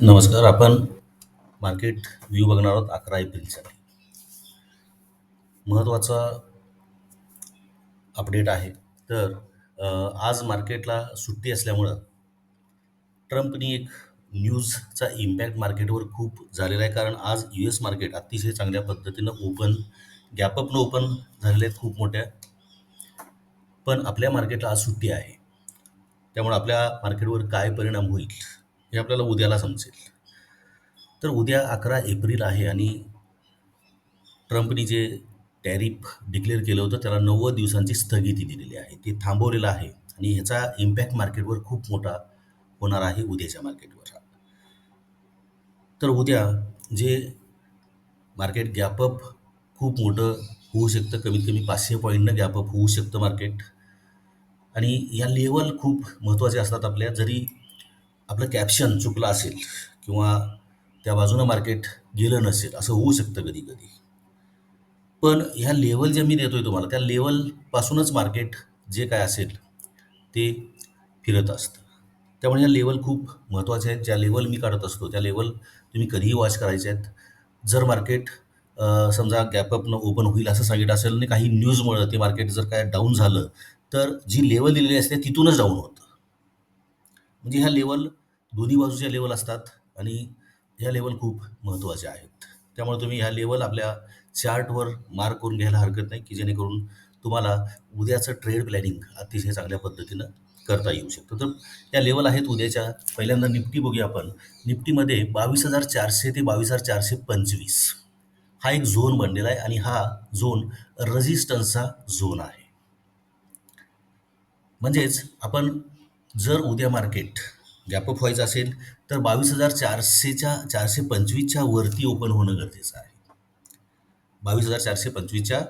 नमस्कार आपण market view बघणार आहोत अकरा एप्रिलसाठी महत्त्वाचा अपडेट आहे. तर आज मार्केटला सुट्टी असल्यामुळं ट्रम्पनी एक न्यूजचा इम्पॅक्ट मार्केटवर खूप झालेला आहे. कारण आज यू एस मार्केट अतिशय चांगल्या पद्धतीनं ओपन गॅपअपनं ओपन झालेले आहेत खूप मोठ्या. पण आपल्या मार्केटला आज सुट्टी आहे. त्यामुळे आपल्या मार्केटवर काय परिणाम होईल? हे आपल्याला उद्याला समजेल. तर उद्या अकरा एप्रिल आहे आणि ट्रम्पनी जे टॅरिफ डिक्लेअर केलं होतं त्याला नव्वद दिवसांची स्थगिती दिलेली आहे. ते थांबवलेलं आहे आणि ह्याचा इम्पॅक्ट मार्केटवर खूप मोठा होणार आहे उद्याच्या मार्केटवर तर उद्या जे मार्केट गॅपअप खूप मोठं होऊ शकतं कमीत कमी पाचशे पॉईंटनं गॅपअप होऊ शकतं मार्केट आणि या लेवल खूप महत्त्वाचे असतात आपल्या जरी आपलं कॅप्शन चुकलं असेल किंवा त्या बाजूनं मार्केट गेलं नसेल असं होऊ शकतं कधी कधी. पण ह्या लेवल जे मी देतोय तुम्हाला त्या लेवलपासूनच मार्केट जे काय असेल ते फिरत असतं. त्यामुळे ह्या लेवल खूप महत्त्वाच्या आहेत. ज्या लेवल मी काढत असतो त्या लेवल तुम्ही कधीही वॉच करायचे आहेत. जर मार्केट समजा गॅपअपनं ओपन होईल असं सांगितलं असेल आणि काही न्यूजमुळं ते मार्केट जर काय डाऊन झालं तर जी लेवल दिलेली असते तिथूनच डाऊन होतं. म्हणजे ह्या लेवल दोन्ही बाजूच्या लेवल असतात आणि ह्या लेवल खूप महत्त्वाच्या आहेत. त्यामुळे तुम्ही ह्या लेवल आपल्या चार्टवर मार्क करून घ्यायला हरकत नाही की जेणेकरून तुम्हाला उद्याचं ट्रेड प्लॅनिंग अतिशय चांगल्या पद्धतीनं करता येऊ शकतं. तर या लेवल आहेत उद्याच्या. पहिल्यांदा निफ्टी बघूया आपण. निफ्टीमध्ये बावीस हजार चारशे ते बावीस हजार चारशे पंचवीस. हा एक झोन बनलेला आहे आणि हा झोन रजिस्टन्सचा झोन आहे. म्हणजेच आपण जर उद्या मार्केट गॅपअप व्हायचं असेल तर बावीस हजार चारशेच्या चारशे पंचवीसच्या वरती ओपन होणं गरजेचं आहे. बावीस हजार चारशे पंचवीसच्या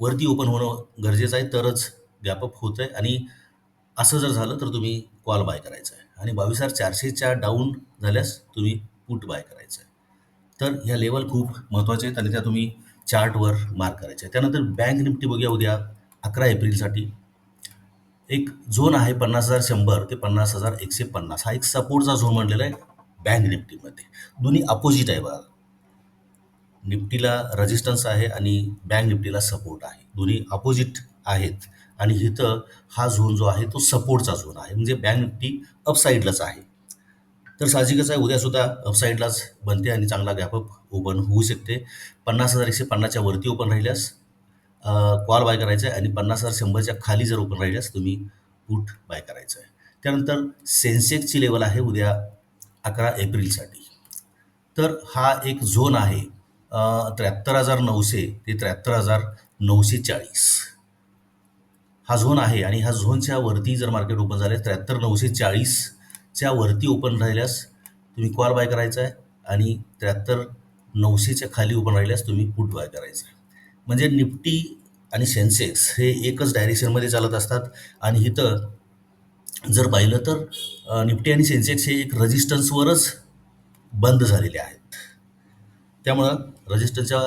वरती ओपन होणं गरजेचं आहे तरच गॅपअप होतं आहे आणि असं जर झालं तर तुम्ही कॉल बाय करायचा आहे आणि बावीस हजार चारशेच्या डाऊन झाल्यास तुम्ही पुट बाय करायचं आहे तर ह्या लेवल खूप महत्त्वाचे आहेत आणि त्या तुम्ही चार्टवर मार्क करायच्या त्यानंतर बँक निफ्टी बघूया उद्या अकरा एप्रिलसाठी. एक झोन आहे पन्नास हजार शंभर ते पन्नास हजार एकशे पन्नास. हा एक सपोर्टचा झोन म्हणलेला आहे बँक निफ्टीमध्ये. दोन्ही अपोजिट आहे बघा. निफ्टीला रेजिस्टन्स आहे आणि बँक निफ्टीला सपोर्ट आहे. दोन्ही अपोजिट आहेत. आणि इथं हा झोन जो आहे तो सपोर्टचा झोन आहे. म्हणजे बँक निफ्टी अपसाईडलाच आहे. तर साहजिकच आहे उद्यासुद्धा अपसाईडलाच बनते आणि चांगला गॅपअप ओपन होऊ शकते. पन्नास हजार एकशे पन्नासच्या वरती ओपन राहिल्यास कॉल बाय करायचा आहे आणि पन्नास हजार शंभरच्या खाली जर ओपन राहिल्यास तुम्ही पुट बाय करायचं आहे त्यानंतर सेन्सेक्सची लेवल आहे उद्या अकरा एप्रिलसाठी तर हा एक झोन आहे त्र्याहत्तर हजार नऊशे ते त्र्याहत्तर हजार नऊशे चाळीस. हा झोन आहे आणि ह्या झोनच्या वरती जर मार्केट ओपन झाले त्र्याहत्तर नऊशे चाळीसच्या वरती ओपन राहिल्यास तुम्ही कॉल बाय करायचा आहे आणि त्र्याहत्तर नऊशेच्या खाली ओपन राहिल्यास तुम्ही पुट बाय करायचं आहे म्हणजे निफ्टी आणि सेन्सेक्स हे एकच डायरेक्शनमध्ये चालत असतात. आणि इथं जर पाहिलं तर निफ्टी आणि सेन्सेक्स हे एक रजिस्टन्सवरच बंद झालेले आहेत. त्यामुळं रजिस्टन्सचा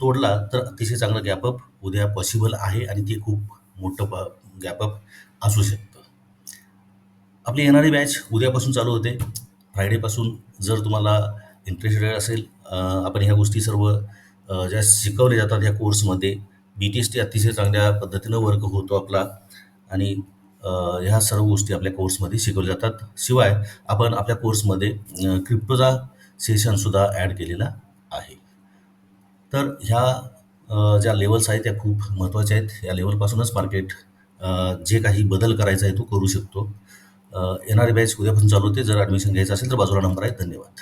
तोडला तर अतिशय चांगलं गॅपअप उद्या पॉसिबल आहे आणि ते खूप मोठं प गॅपअप असू शकतं. आपली येणारी बॅच उद्यापासून चालू होते. फ्रायडेपासून जर तुम्हाला इंटरेस्टेड असेल आपण ह्या गोष्टी सर्व ज्या शिकवले जातात या कोर्समध्ये बी टी एस टी अतिशय चांगल्या पद्धतीनं वर्क होतो आपला आणि ह्या सर्व गोष्टी आपल्या कोर्समध्ये शिकवल्या जातात. शिवाय आपण आपल्या कोर्समध्ये क्रिप्टोचा सेशनसुद्धा ॲड केलेला आहे. तर ह्या ज्या लेवल्स आहेत त्या खूप महत्त्वाच्या आहेत. या लेवलपासूनच मार्केट जे काही बदल करायचा आहे तो करू शकतो. येणारी बॅच उद्यापासून चालू होते. जर ॲडमिशन घ्यायचं असेल तर बाजूला नंबर आहे. धन्यवाद.